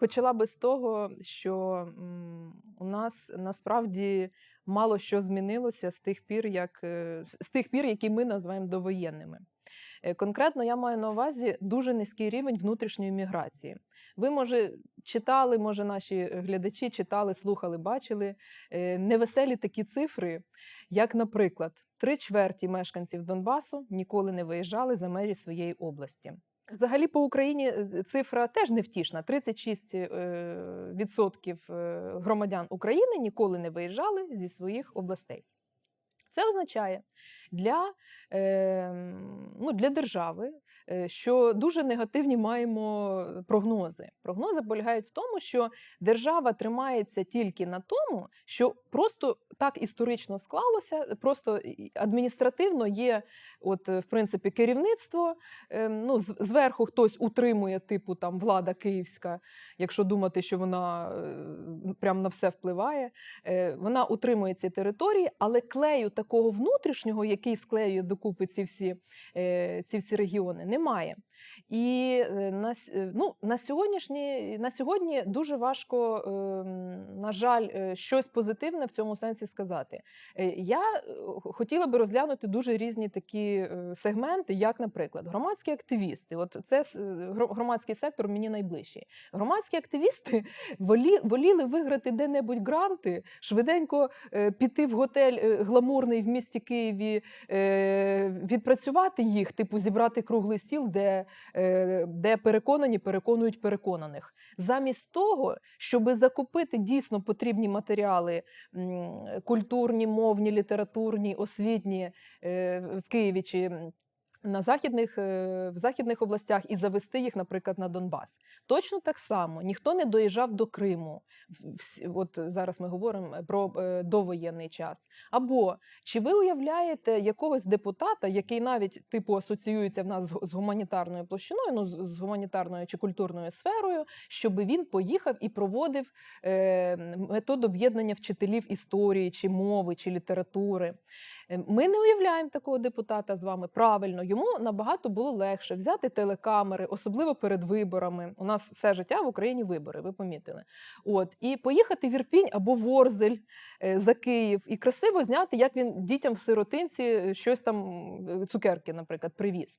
почала би з того, що у нас насправді мало що змінилося з тих пір, як е, з- з тих пір, які ми називаємо довоєнними. Е, Конкретно я маю на увазі дуже низький рівень внутрішньої міграції. Ви, може, читали, може, наші глядачі читали, слухали, бачили е, невеселі такі цифри, як, наприклад, три чверті мешканців Донбасу ніколи не виїжджали за межі своєї області. Взагалі по Україні е, цифра теж невтішна. 36% е, е, громадян України ніколи не виїжджали зі своїх областей. Це означає для, е, ну, для держави, що дуже негативні маємо прогнози. Прогнози полягають в тому, що держава тримається тільки на тому, що просто так історично склалося, просто адміністративно є, от, е, в принципі, керівництво. е, Ну, зверху хтось утримує, типу там влада київська, якщо думати, що вона е, прям на все впливає. Е, Вона утримує ці території, але клею такого внутрішнього, який склеює докупи ці всі, е, ці всі регіони, немає немає. І е, на, е, ну, на, сьогоднішній, на сьогодні дуже важко, на жаль, е, щось позитивне в цьому сенсі сказати. Е, Я е, хотіла би розглянути дуже різні такі е, сегменти, як, наприклад, громадські активісти. От це громадський сектор мені найближчий. Громадські активісти волі, воліли виграти де-небудь гранти, швиденько піти в готель гламурний в місті Києві, відпрацювати їх, типу зібрати круглий стіл, де, де переконані переконують переконаних. Замість того, щоб закупити дійсно потрібні матеріали культурні, мовні, літературні, освітні е, в Києві чи на західних, е, в західних областях і завести їх, наприклад, на Донбас. Точно так само ніхто не доїжджав до Криму. От зараз ми говоримо про е, довоєнний час. Або чи ви уявляєте якогось депутата, який навіть типу асоціюється в нас з гуманітарною площиною, ну з гуманітарною чи культурною сферою, щоб він поїхав і проводив е, метод об'єднання вчителів історії, чи мови, чи літератури? Е, Ми не уявляємо такого депутата з вами. Правильно, йому набагато було легше взяти телекамери, особливо перед виборами. У нас все життя в Україні вибори, ви помітили. От і поїхати в Ірпінь або в Орзель е, за Київ, і красиво зняти, як він дітям в сиротинці щось там е, цукерки, наприклад, привіз.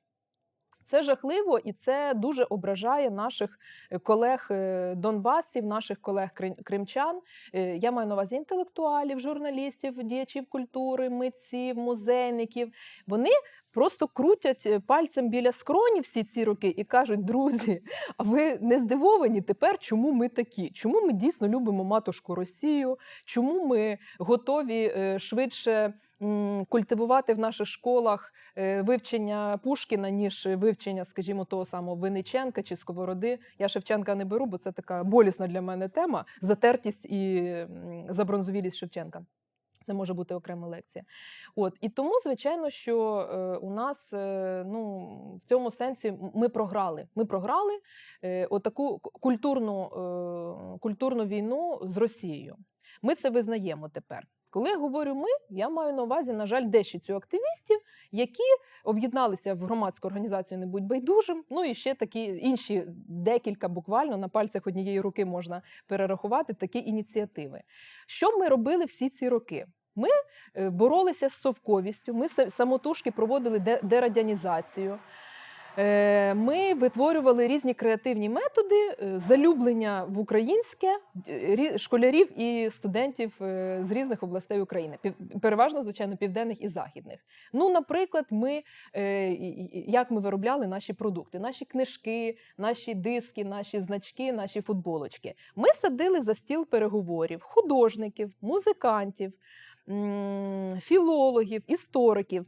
Це жахливо і це дуже ображає наших е, колег е, донбасців, наших колег кримчан. Е, Я маю на увазі інтелектуалів, журналістів, діячів культури, митців, музейників. Вони просто крутять е, пальцем біля скроні всі ці роки і кажуть: друзі, а ви не здивовані тепер, чому ми такі? Чому ми дійсно любимо матушку Росію? Чому ми готові е, швидше культивувати в наших школах е, вивчення Пушкіна, ніж вивчення, скажімо, того самого Винниченка чи Сковороди? Я Шевченка не беру, бо це така болісна для мене тема затертість і забронзовілість Шевченка. Це може бути окрема лекція. От і тому, звичайно, що е, у нас е, ну в цьому сенсі ми програли. Ми програли е, отаку культурну, е, культурну війну з Росією. Ми це визнаємо тепер. Коли я говорю ми, я маю на увазі, на жаль, дещицю активістів, які об'єдналися в громадську організацію Не будь байдужим. Ну і ще такі інші декілька буквально на пальцях однієї руки можна перерахувати такі ініціативи. Що ми робили всі ці роки? Ми е, боролися з совковістю, ми самотужки проводили дерадянізацію. Е, Ми витворювали різні креативні методи е, залюблення в українське е, школярів і студентів з різних областей України, переважно, звичайно, південних і західних. Ну, наприклад, ми як ми виробляли наші продукти, наші книжки, наші диски, наші значки, наші футболочки. Ми садили за стіл переговорів художників, музикантів, філологів, істориків.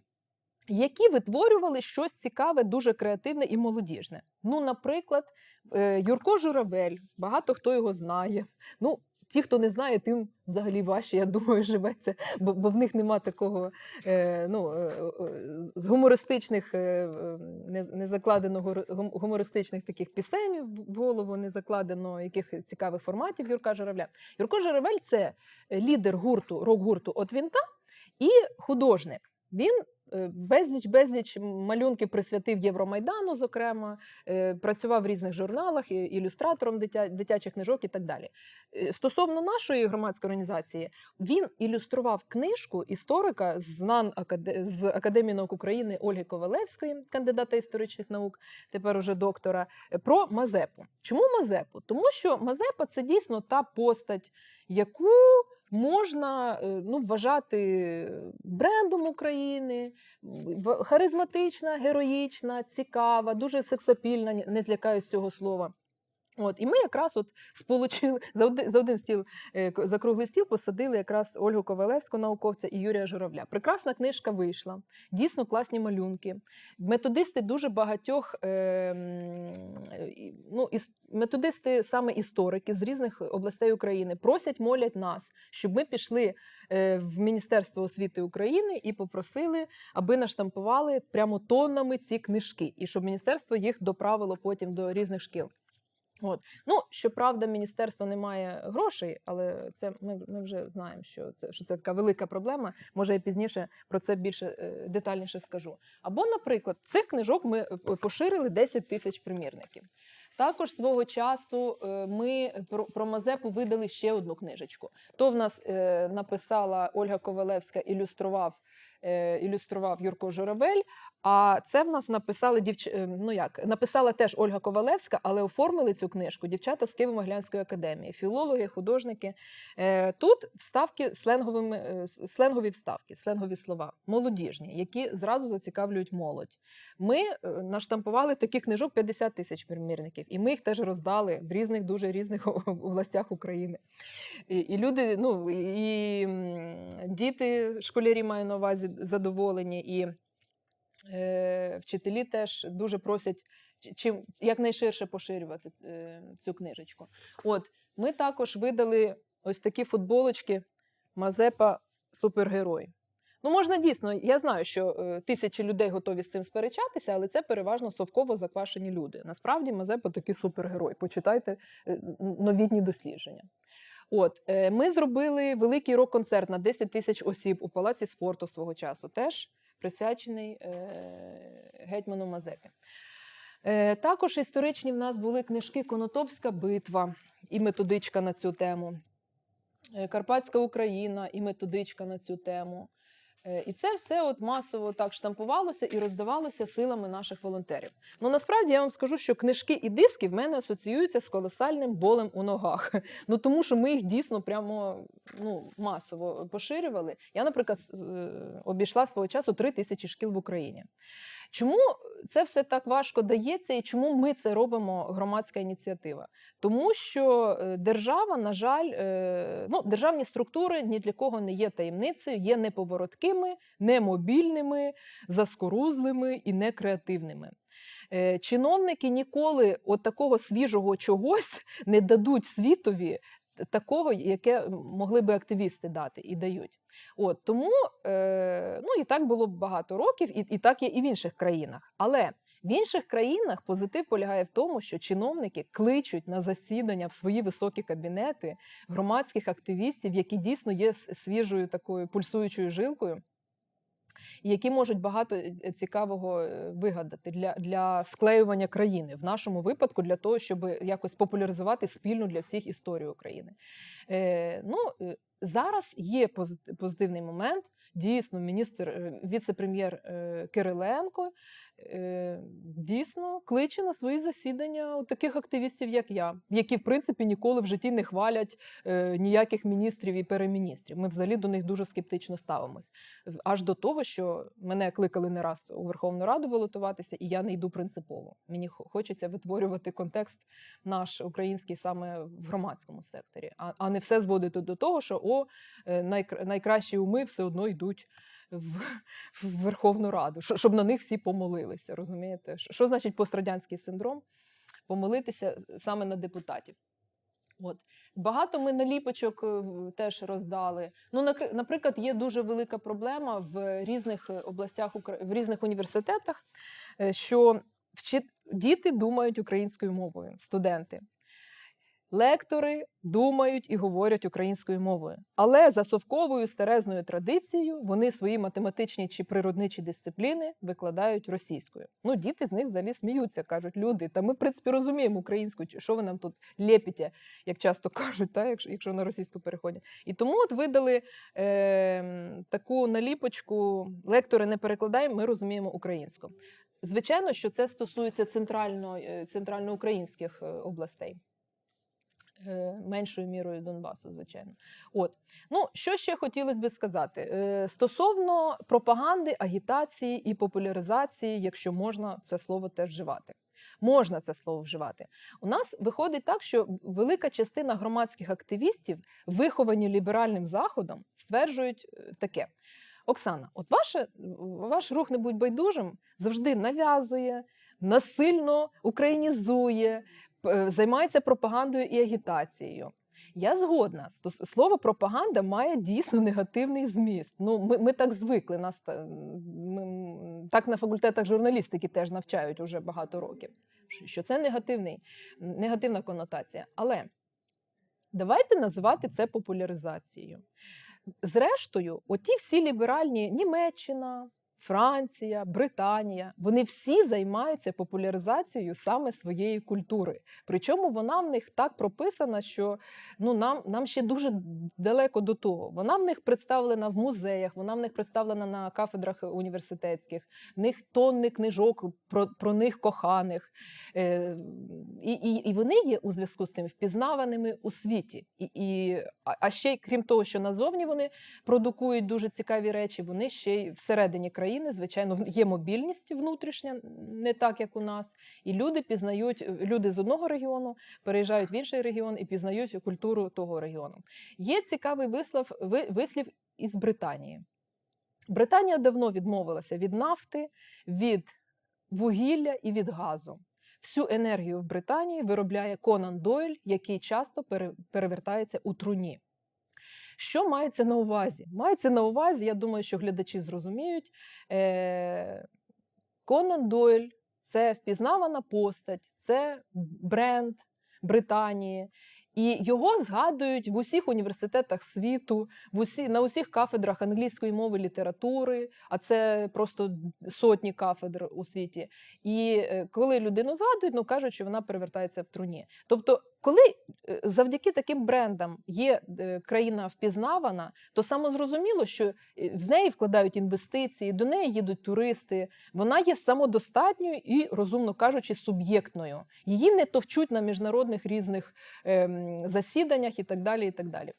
Які витворювали щось цікаве, дуже креативне і молодіжне. Ну, наприклад, е, Юрко Журавель, багато хто його знає. Ну, ті, хто не знає, тим взагалі важче, я думаю, живеться, бо, бо в них нема такого е, ну, е, е, з гумористичних, е, не, не закладено гумористичних таких пісень в- голову, не закладено яких цікавих форматів Юрка Журавля. Юрко Журавель це лідер гурту, рок-гурту от Вінта і художник. Він Безліч, безліч малюнків присвятив Євромайдану, зокрема, е, працював в різних журналах, ілюстратором дитя, дитячих книжок і так далі. Е, Стосовно нашої громадської організації, він ілюстрував книжку історика з з Академії наук України Ольги Ковалевської, кандидата історичних наук, тепер уже доктора, е, про Мазепу. Чому Мазепу? Тому що Мазепа це дійсно та постать, яку можна е, ну, вважати брендом України, харизматична, героїчна, цікава, дуже сексапільна, не злякаюсь цього слова. От, і ми якраз от сполучили за один, за один стіл, е, за круглий стіл посадили якраз Ольгу Ковалевську, науковця, і Юрія Журавля. Прекрасна книжка вийшла, дійсно класні малюнки. Методисти дуже багатьох, е, ну, іс- методисти, саме історики з різних областей України, просять, молять нас, щоб ми пішли е, в Міністерство освіти України і попросили, аби наштампували прямо тоннами ці книжки, і щоб міністерство їх доправило потім до різних шкіл. От. Ну, щоправда, міністерство не має грошей, але це ми, ми вже знаємо, що це, що це така велика проблема. Може, я пізніше про це більше е, детальніше скажу. Або, наприклад, цих книжок ми е, поширили 10 тисяч примірників. Також свого часу е, ми про, Мазепу видали ще одну книжечку. То в нас написала Ольга Ковалевська, ілюстрував, ілюстрував Юрко Журавель. А це в нас написали дівч... е, ну як написала теж Ольга Ковалевська, але оформили цю книжку дівчата з Києво-Могилянської академії, філологи, художники. Е, Тут вставки сленговими е, сленгові вставки, сленгові слова, молодіжні, які зразу зацікавлюють молодь. Ми наштампували таких книжок 50 тисяч примірників, і ми їх теж роздали в різних дуже різних областях України. І, і люди, ну і діти, школярі маю на увазі задоволені, і е, вчителі теж дуже просять чим якнайширше поширювати е, цю книжечку. От ми також видали ось такі футболочки Мазепа супергерой. Ну, можна дійсно, я знаю, що е, тисячі людей готові з цим сперечатися, але це переважно совково заквашені люди. Насправді Мазепа такий супергерой. Почитайте е, новітні дослідження. От е, ми зробили великий рок-концерт на 10 тисяч осіб у палаці спорту свого часу, теж присвячений е, гетьману Мазепі. Е, також історичні в нас були книжки Конотопська битва і методичка на цю тему. Е, Карпатська Україна і методичка на цю тему. Е, І це все от масово так штампувалося і роздавалося силами наших волонтерів. Ну насправді я вам скажу, що книжки і диски в мене асоціюються з колосальним болем у ногах. Ну тому що ми їх дійсно прямо ну, масово поширювали. Я, наприклад, е, обійшла свого часу три тисячі шкіл в Україні. Чому це все так важко дається, і чому ми це робимо громадська ініціатива? Тому що е, держава, на жаль, е, ну, державні структури ні для кого не є таємницею, є неповороткими, немобільними, заскорузлими і некреативними. Е, Чиновники ніколи от такого свіжого чогось не дадуть світові такого, яке могли би активісти дати і дають. От тому е, ну і так було багато років, і, і так є і в інших країнах. Але в інших країнах позитив полягає в тому, що чиновники кличуть на засідання в свої високі кабінети громадських активістів, які дійсно є свіжою такою пульсуючою жилкою. Які можуть багато е, цікавого е, вигадати для, для склеювання країни в нашому випадку, для того, щоб якось популяризувати спільну для всіх історію України. Е, ну, е, зараз є позитивний момент. Дійсно, міністр, е, віце-прем'єр Кириленко дійсно кличе на свої засідання от таких активістів, як я, які в принципі ніколи в житті не хвалять ніяких міністрів і переміністрів. Ми взагалі до них дуже скептично ставимось. Аж до того, що мене кликали не раз у Верховну Раду балотуватися, і я не йду принципово. Мені хочеться витворювати контекст наш український саме в громадському секторі, а, а не все зводити до того, що о е, найкра- найкращі уми все одно йдуть. В, в Верховну Раду, що- щоб на них всі помолилися. Розумієте, Що- значить пострадянський синдром? Помолитися саме на депутатів. От багато ми наліпочок е, теж роздали. Ну, наприклад, є дуже велика проблема в різних е, областях в різних університетах, е, що діти думають українською мовою, студенти. Лектори думають і говорять українською мовою, але за совковою старезною традицією вони свої математичні чи природничі дисципліни викладають російською. Ну, діти з них взагалі сміються, кажуть, люди, та ми, в принципі, розуміємо українську, що ви нам тут лєпіте, як часто кажуть, та, якщо, якщо на російську переходять. І тому от видали е, таку наліпочку: лектори не перекладаємо, ми розуміємо українську. Звичайно, що це стосується центрально, е, центральноукраїнських е, областей. Е, Меншою мірою Донбасу, звичайно. От ну що ще хотілося би сказати Е, стосовно пропаганди, агітації і популяризації, якщо можна це слово теж вживати. Можна це слово вживати. У нас виходить так, що велика частина громадських активістів, виховані ліберальним заходом, стверджують е, таке: Оксана, от ваше, ваш рух не будь байдужим завжди нав'язує, насильно українізує, займається пропагандою і агітацією. Я згодна. Слово пропаганда має дійсно негативний зміст. Ну, ми, ми так звикли. Нас ми, так на факультетах журналістики теж навчають уже багато років. Що це негативний, негативна конотація. Але давайте називати це популяризацією. Зрештою, оті всі ліберальні Німеччина, Франція, Британія, вони всі займаються популяризацією саме своєї культури. Причому вона в них так прописана, що ну, нам, нам ще дуже далеко до того. Вона в них представлена в музеях, вона в них представлена на кафедрах університетських, в них тонни книжок про, про них коханих. Е, і, і, і вони є у зв'язку з цим впізнаваними у світі. І, і, а- ще крім того, що назовні вони продукують дуже цікаві речі, вони ще й всередині країни, звичайно, в- є мобільність внутрішня, не так як у нас. І люди пізнають, люди з одного регіону переїжджають в інший регіон і пізнають культуру того регіону. Є цікавий вислов, вислів із Британії. Британія давно відмовилася від нафти, від вугілля і від газу. Всю енергію в Британії виробляє Конан Дойль, який часто перевертається у труні. Що мається на увазі? Мається на увазі, я думаю, що глядачі зрозуміють. Е- Конан Дойль це впізнавана постать, це бренд Британії. І його згадують в усіх університетах світу, в усі, на усіх кафедрах англійської мови літератури, а це просто сотні кафедр у світі. І е, коли людину згадують, ну кажуть, що вона перевертається в труні. Тобто, коли е, завдяки таким брендам є е, країна впізнавана, то самозрозуміло, що е, в неї вкладають інвестиції, до неї їдуть туристи. Вона є самодостатньою і, розумно кажучи, суб'єктною. Її не товчуть на міжнародних різних ем, засіданнях і так далі. І так далі.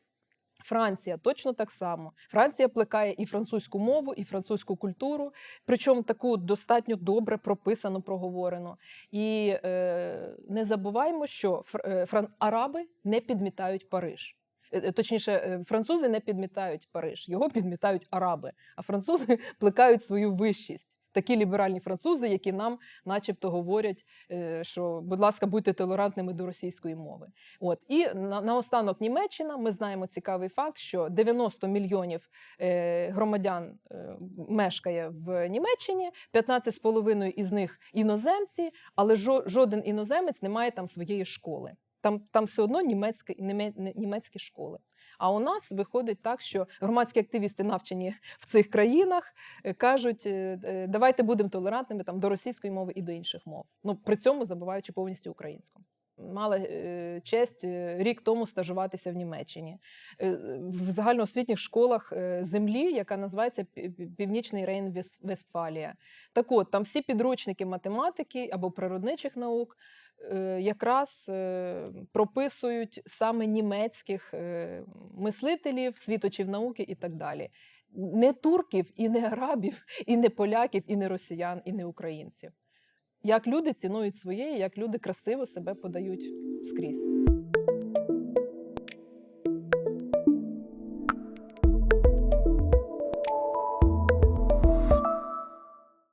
Франція точно так само. Франція плекає і французьку мову, і французьку культуру, причому таку достатньо добре прописану, проговорену. І е, не забуваємо, що е, фран- араби не підмітають Париж. Е, е, Точніше, французи не підмітають Париж, його підмітають араби, а французи плекають свою вищість. Такі ліберальні французи, які нам, начебто, говорять, е, що, будь ласка, будьте толерантними до російської мови. От і на, наостанок Німеччина. Ми знаємо цікавий факт, що 90 мільйонів е, громадян е, мешкає в Німеччині, 15,5 із них іноземці, але жоден іноземець не має там своєї школи. Там, там все одно німецькі, німе- німецькі школи. А у нас виходить так, що громадські активісти, навчені в цих країнах, е, кажуть, е, е, давайте будемо толерантними там до російської мови і до інших мов. Ну при цьому забуваючи повністю українську. Мала е, честь е, рік тому стажуватися в Німеччині Е, в загальноосвітніх школах землі, яка називається Пі- Пі- Північний Рейн Вес- Вестфалія. Так от там всі підручники математики або природничих наук якраз прописують саме німецьких мислителів, світочів науки і так далі. Не турків, і не арабів, і не поляків, і не росіян, і не українців. Як люди цінують своє, як люди красиво себе подають скрізь.